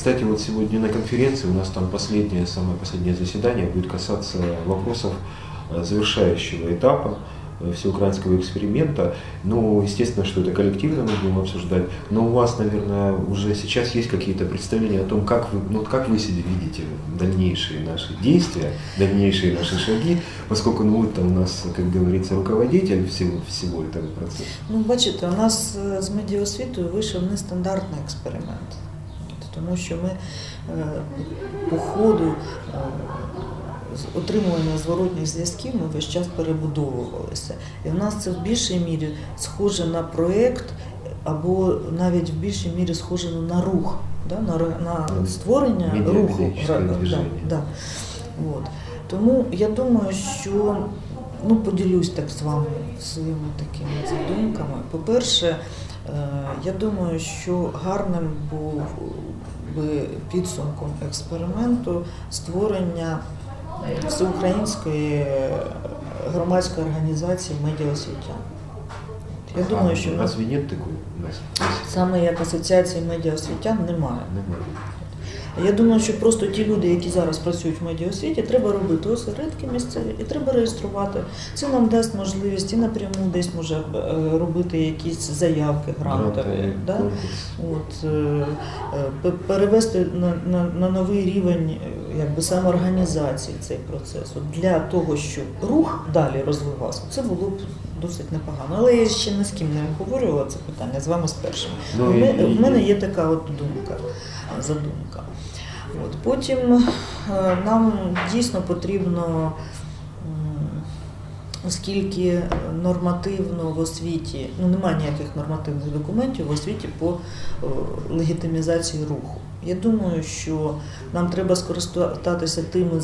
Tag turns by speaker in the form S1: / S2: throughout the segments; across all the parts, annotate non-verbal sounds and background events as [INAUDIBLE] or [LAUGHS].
S1: Кстати, вот сегодня на конференции у нас там последнее, самое последнее заседание будет касаться вопросов э, завершающего этапа э, всеукраинского эксперимента. Ну, естественно, что это коллективно мы будем обсуждать, но у вас, наверное, уже сейчас есть какие-то представления о том, как вы, ну, как вы себе видите дальнейшие наши действия, дальнейшие наши шаги, поскольку ну, там у нас, как говорится, руководитель всего, всего этого процесса.
S2: Ну, бачите, у нас е, з медіаосвітою вийшов нестандартний експеримент, От, тому що ми е, по ходу е, отримування зворотних зв'язків ми весь час перебудовувалися. І в нас це в більшій мірі схоже на проєкт, або навіть в більшій мірі схоже на рух, да? на, на створення руху. да, да. От. Тому я думаю, що ну, поділюсь так з вами своїми такими задумками. По-перше, я думаю, що гарним був би підсумком експерименту створення всеукраїнської громадської організації медіаосвітян. Я думаю, що
S1: у нас?
S2: саме як асоціації медіаосвітян немає.
S1: Немає.
S2: Я думаю, що просто ті люди, які зараз працюють в медіаосвіті, треба робити осередки місцеві і треба реєструвати. Це нам дасть можливість і напряму десь може е, робити якісь заявки грантові. Да? От, е, е, пе- перевести на, на, на новий рівень якби, самоорганізації цей процес. От для того, щоб рух далі розвивався, це було б досить непогано. Але я ще ні з ким не обговорювала це питання з вами з першим.
S1: Ну,
S2: У мене- в мене є така от думка, задумка. От. Потім е, нам дійсно потрібно, оскільки нормативно в освіті, ну немає ніяких нормативних документів в освіті по е, легітимізації руху. Я думаю, що нам треба скористатися тими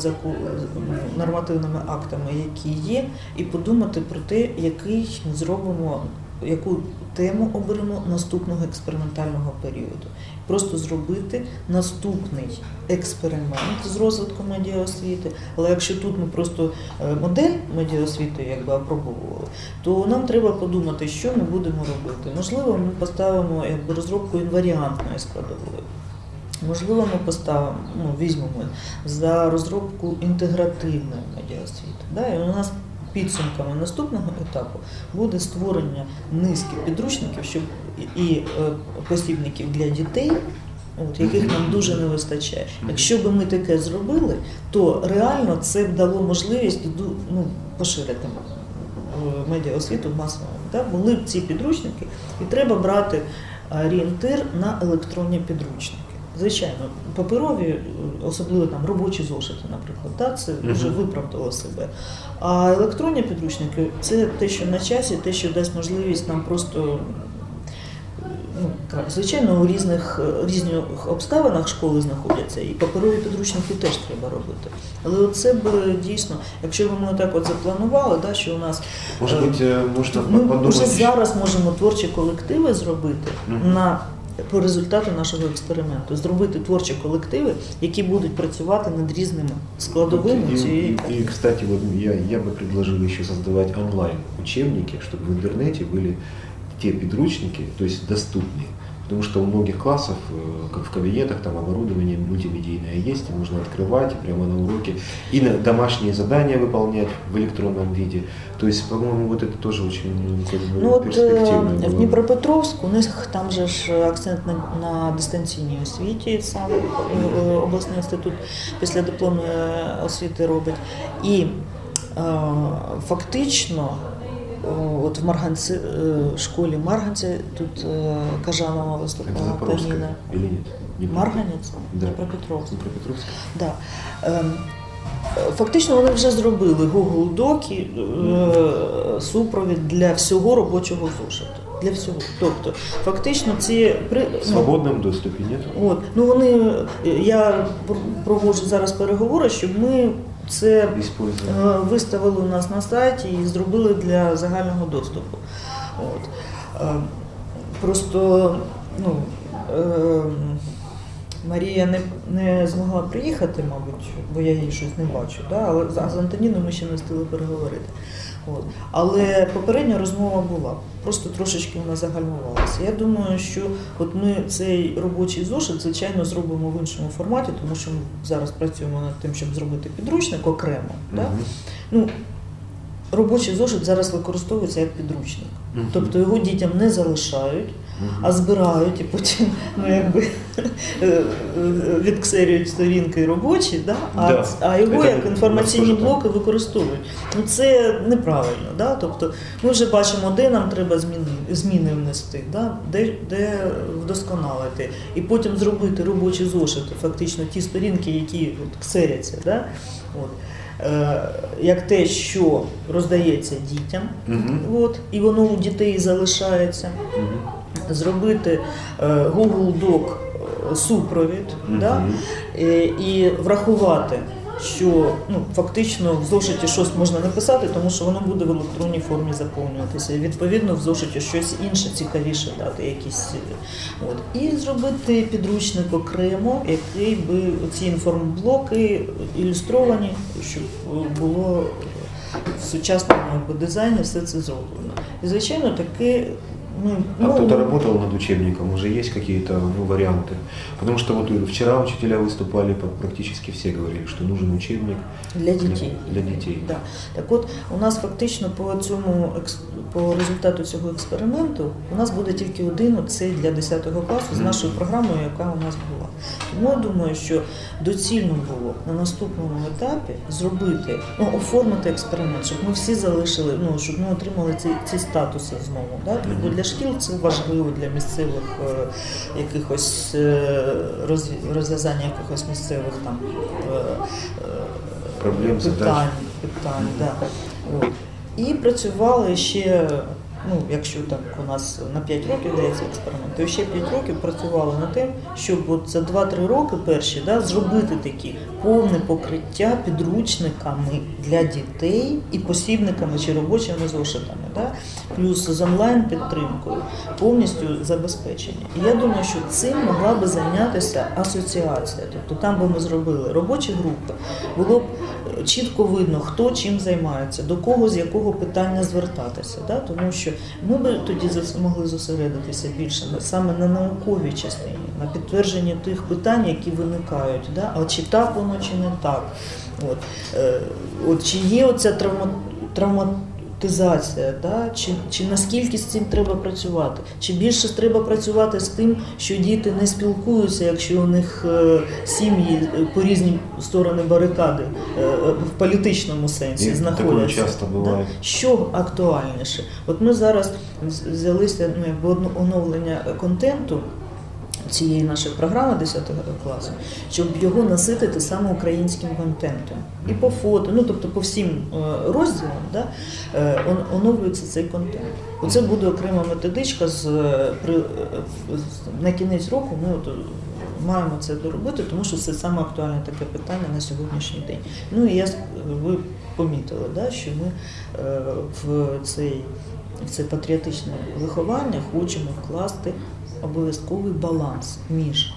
S2: нормативними актами, які є, і подумати про те, який ми зробимо, яку тему оберемо наступного експериментального періоду. Просто зробити наступний експеримент з розвитку медіаосвіти. Але якщо тут ми просто е, модель медіаосвіти якби опробовували, то нам треба подумати, що ми будемо робити. Можливо, ми поставимо якби розробку інваріантної складової. Можливо, ми поставимо, ну, візьмемо за розробку інтегративної медіаосвіти. Да? І у нас підсумками наступного етапу буде створення низки підручників, щоб і- е, посібників для дітей. От, яких нам дуже не вистачає. Якщо б ми таке зробили, то реально це б дало можливість ну, поширити е, медіаосвіту масовому. Да? Були б ці підручники, і треба брати орієнтир на електронні підручники. Звичайно, паперові, е, особливо там робочі зошити, наприклад, да, це вже виправдало себе. А електронні підручники це те, що на часі, те, що дасть можливість нам просто. Ну, звичайно, у різних е, різних обставинах школи знаходяться, і паперові підручники теж треба робити. Але оце б дійсно, якщо б ми так от запланували, да, що у нас
S1: Может быть, э, можно
S2: ми
S1: подумать...
S2: вже зараз можемо творчі колективи зробити
S1: Мгм.
S2: на по результату нашого експерименту, зробити творчі колективи, які будуть працювати над різними складовими
S1: И,
S2: цієї
S1: и- и, кстати, вот я, я бы предложил еще создавать онлайн учебники, чтобы в интернете были те подручники, то есть доступные. Потому что у многих классов, э, как в кабинетах, там оборудование мультимедийное есть, и можно открывать прямо на уроке, и на домашние задания выполнять в электронном виде. То есть, по-моему, вот это тоже очень ну, как бы,
S2: Ну от е,
S1: перспективно
S2: в
S1: было.
S2: Дніпропетровську у них [LAUGHS] там же ж акцент на, на дистанційній освіті, сам е, обласний інститут після дипломної освіти робить. І е, фактично, о, от в Марганці, е, школі Марганці, тут е, виступала
S1: Запорожская
S2: Таніна.
S1: или нет? Не.
S2: Марганець,
S1: Да.
S2: Дніпропетровськ. Да. Ем, е, Фактично вони вже зробили Google Доки е, супровід для всього робочого зошиту. Для всього. Тобто, фактично, ці при ну,
S1: свободном доступе нет?
S2: от, ну вони я пр- проводжу зараз переговори, щоб ми це е, виставили у нас на сайті і зробили для загального доступу. От. Е, Просто ну, е, Марія не, не змогла приїхати, мабуть, бо я її щось не бачу. Да? Але з- а з Антоніною ми ще не встигли переговорити. От. Але попередня розмова була, просто трошечки вона загальмувалася. Я думаю, що от ми цей робочий зошит, звичайно, зробимо в іншому форматі, тому що ми зараз працюємо над тим, щоб зробити підручник окремо. Да? Ну, робочий зошит зараз використовується як підручник.
S1: Мгм.
S2: Тобто його дітям не залишають. А збирають і потім ну, якби, е, відксерюють сторінки робочі, да? а,
S1: Да.
S2: а його
S1: Це
S2: як інформаційні блоки використовують. Ну це неправильно. Да? Тобто ми вже бачимо, де нам треба зміни, зміни внести, да? де, де вдосконалити, і потім зробити робочі зошити, фактично ті сторінки, які от, ксеряться. Да? От. Е, як те, що роздається дітям,
S1: Мгм.
S2: от, і воно у дітей залишається
S1: Мгм.
S2: Зробити е, Google Doc е, супровід
S1: Мгм.
S2: да? е, і врахувати, що ну, фактично в зошиті щось можна написати, тому що воно буде в електронній формі заповнюватися. І відповідно в зошиті щось інше цікавіше дати, якісь. От. І зробити підручник окремо, який би ці інформблоки ілюстровані, щоб було в сучасному дизайні все це зроблено. І звичайно, таке. Ну,
S1: А
S2: ну,
S1: кто-то работал над учебником, уже есть какие-то ну, варианты? Потому что вот вчера учителя выступали, практически все говорили, что нужен учебник
S2: для дітей.
S1: для детей.
S2: Да. Так от у нас фактично по цьому по результату цього експерименту у нас буде тільки один цей для 10 класу з нашою програмою, яка у нас була. Тому я думаю, що доцільно було на наступному етапі зробити, ну оформити експеримент, щоб ми всі залишили, ну щоб ми отримали ці, ці статуси знову. Да? Бо для шкіл це важливо для місцевих е, якихось е, розв'язання якихось місцевих там. Е,
S1: Проблем,
S2: питань, питань, да. От. І працювали ще, ну, якщо так у нас на 5 років дається експеримент, то ще 5 років працювали над тим, щоб от за 2-3 роки перші да, зробити такі повне покриття підручниками для дітей і посібниками чи робочими зошитами, да, плюс з онлайн-підтримкою, повністю забезпечені. І я думаю, що цим могла би зайнятися асоціація. Тобто там би ми зробили робочі групи, було б чітко видно, хто чим займається, до кого з якого питання звертатися. Да? Тому що ми би тоді могли зосередитися більше саме на науковій частині, на підтвердженні тих питань, які виникають. Да? А чи так воно, чи не так. От, е, от чи є оця травма, травма, травматизація, да? чи, чи наскільки з цим треба працювати? Чи більше треба працювати з тим, що діти не спілкуються, якщо у них е, сім'ї е, по різні сторони барикади е, в політичному сенсі
S1: І
S2: знаходяться?
S1: часто буває.
S2: Да? Що актуальніше? От ми зараз взялися ну, якби оновлення контенту цієї нашої програми 10 класу, щоб його наситити саме українським контентом. І по фото, ну тобто по всім е, розділам да, е, оновлюється цей контент. Оце буде окрема методичка з, е, при, на кінець року. Ми от, маємо це доробити, тому що це саме актуальне таке питання на сьогоднішній день. Ну і я ви помітили, да, що ми в цей це патріотичне виховання хочемо вкласти обов'язковий баланс між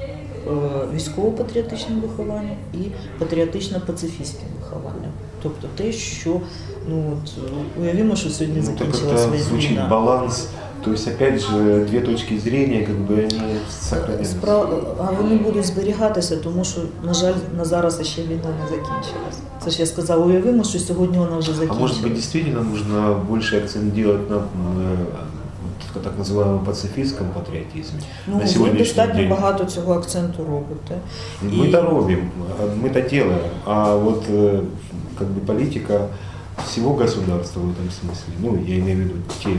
S2: е, військово-патріотичним вихованням і патріотично-пацифістським вихованням. Тобто те, що ну от е, уявімо, що сьогодні
S1: Ну, так
S2: закінчилася
S1: это звучит
S2: війна.
S1: баланс. То есть, опять же, две точки зрения, как бы они сохраняются.
S2: Спра... А вони будуть зберігатися, тому що, на жаль, на зараз ще війна не закінчилась. Це ж я сказала, уявимо, що сьогодні вона вже
S1: А
S2: закінчилась.
S1: может быть, действительно нужно больше акцент делать на м, э, вот так называемом пацифистском патриотизме
S2: Ну,
S1: на
S2: ви
S1: сегодняшний
S2: достатньо
S1: день?
S2: багато цього акценту робите.
S1: Мы-то робим, а мы-то делаем, а вот э, как бы политика всего государства в этом смысле, ну, я имею в виду те, э,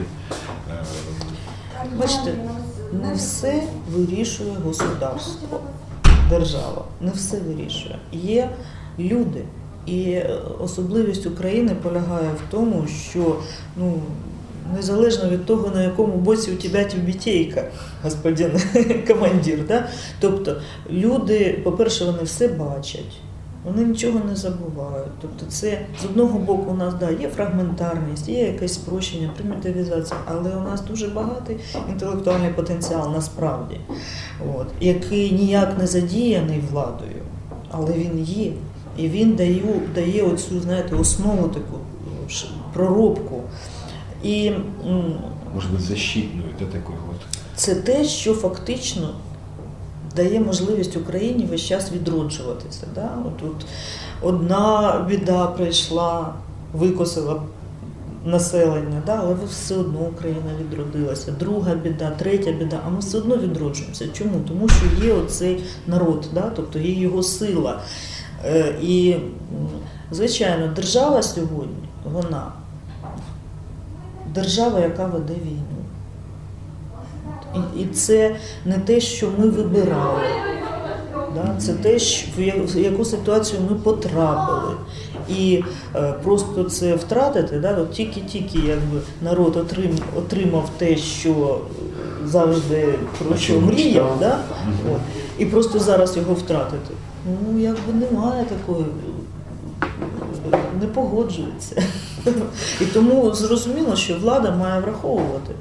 S2: Бачите, не все вирішує государство, держава. Не все вирішує. Є люди. І е, особливість України полягає в тому, що ну, незалежно від того, на якому боці у тебе тюбітейка, господин [LAUGHS] командир. Да? Тобто люди, по-перше, вони все бачать. Вони нічого не забувають. Тобто, це з одного боку у нас да, є фрагментарність, є якесь спрощення, примітивізація, але у нас дуже багатий інтелектуальний потенціал насправді, от, який ніяк не задіяний владою, але він є. І він дає, дає оцю, знаєте, основу таку проробку. І м,
S1: Может быть, защитную, да, такой вот.
S2: це те, що фактично дає можливість Україні весь час відроджуватися. Да? От, от одна біда прийшла, викосила населення, да? але все одно Україна відродилася. Друга біда, третя біда, а ми все одно відроджуємося. Чому? Тому що є оцей народ, да? тобто є його сила. Е, І, звичайно, держава сьогодні, вона держава, яка веде війну. І, і це не те, що ми вибирали. Да? Це те, в яку ситуацію ми потрапили. І е, просто це втратити, да? от тільки-тільки якби, народ отрим, отримав те, що завжди про що мріяв, да? От. і просто зараз його втратити. Ну, якби немає такої, не погоджується. І тому зрозуміло, що влада має враховувати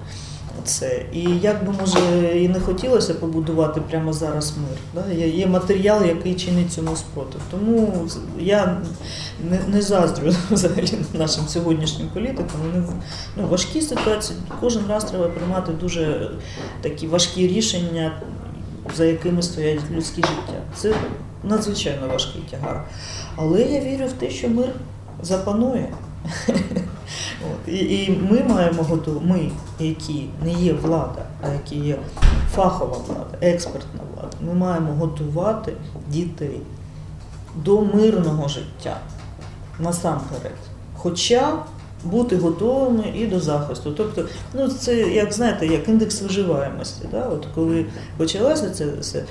S2: це. І як би може і не хотілося побудувати прямо зараз мир. Да? Є, матеріал, який чинить цьому спротив. Тому я не, не заздрю [LAUGHS] взагалі нашим сьогоднішнім політикам. Вони ну, важкі ситуації. Кожен раз треба приймати дуже такі важкі рішення, за якими стоять людські життя. Це надзвичайно важкий тягар. Але я вірю в те, що мир запанує. [LAUGHS] От. І, і ми маємо готувати, ми, які не є влада, а які є фахова влада, експертна влада, ми маємо готувати дітей до мирного життя насамперед. Хоча бути готовими і до захисту. Тобто, ну це як знаєте, як індекс виживаємості. Да? От коли почалося це все,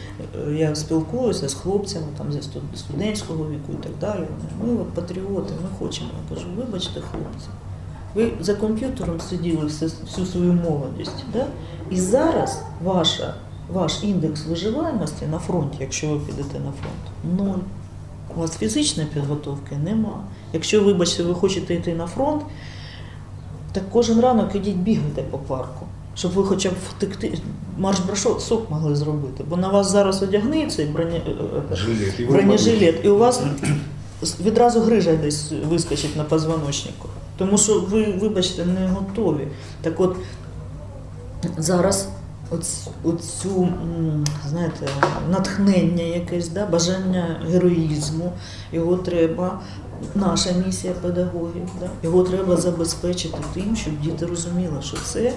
S2: е, я спілкуюся з хлопцями там зі студентського віку і так далі. Ми патріоти, ми хочемо. Я кажу, вибачте, хлопці. Ви за комп'ютером сиділи всю свою молодість, да? і зараз ваша, ваш індекс виживаємості на фронті, якщо ви підете на фронт, ноль. У вас фізичної підготовки нема. Якщо, вибачте, ви хочете йти на фронт, так кожен ранок ідіть бігайте по парку, щоб ви хоча б втекти, марш сок могли зробити. Бо на вас зараз одягне цей броня, е, е,
S1: Жилет.
S2: бронежилет, і у вас відразу грижа десь вискочить на позвоночнику. Тому що ви, вибачте, не готові. Так от зараз оць- оцю, знаєте, натхнення якесь, да, бажання героїзму, його треба, наша місія педагогів, да, його треба забезпечити тим, щоб діти розуміли, що це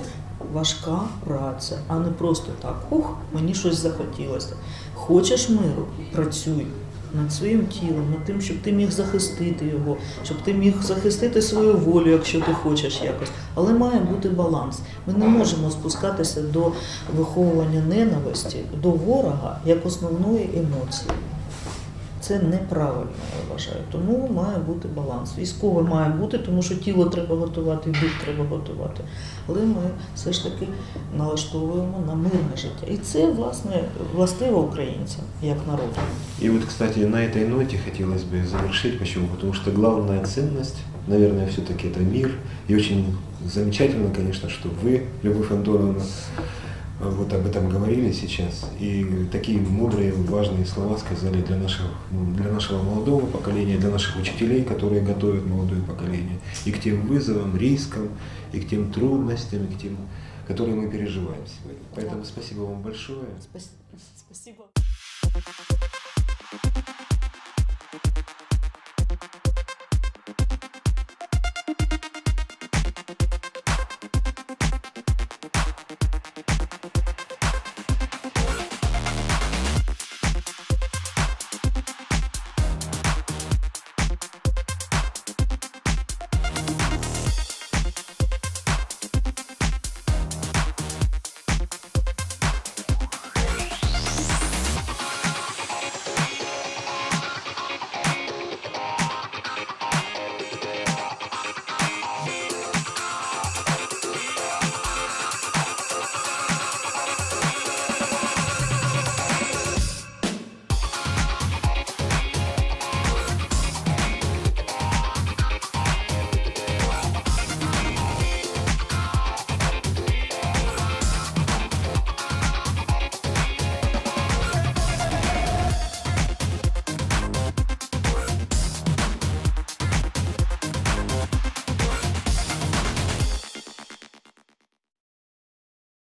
S2: важка праця, а не просто так, ух, мені щось захотілося. Хочеш миру, працюй над своїм тілом, над тим, щоб ти міг захистити його, щоб ти міг захистити свою волю, якщо ти хочеш якось. Але має бути баланс. Ми не можемо спускатися до виховування ненависті до ворога як основної емоції. Це неправильно, я вважаю. Тому має бути баланс. Військовий має бути, тому що тіло треба готувати, дух треба готувати. Але ми все ж таки налаштовуємо на мирне життя. І це, власне, властиво українцям, як народу.
S1: И вот, кстати, на этой ноте хотелось бы завершить. Почему? Потому что главная ценность, наверное, все-таки это мир. И очень замечательно, конечно, что вы, Любовь Антоновна, вот об этом говорили сейчас. И такие мудрые, важные слова сказали для нашего, ну, для нашего молодого поколения, для наших учителей, которые готовят молодое поколение. И к тем вызовам, рискам, и к тем трудностям, и к тем, которые мы переживаем сегодня. Поэтому спасибо вам большое.
S2: Спасибо.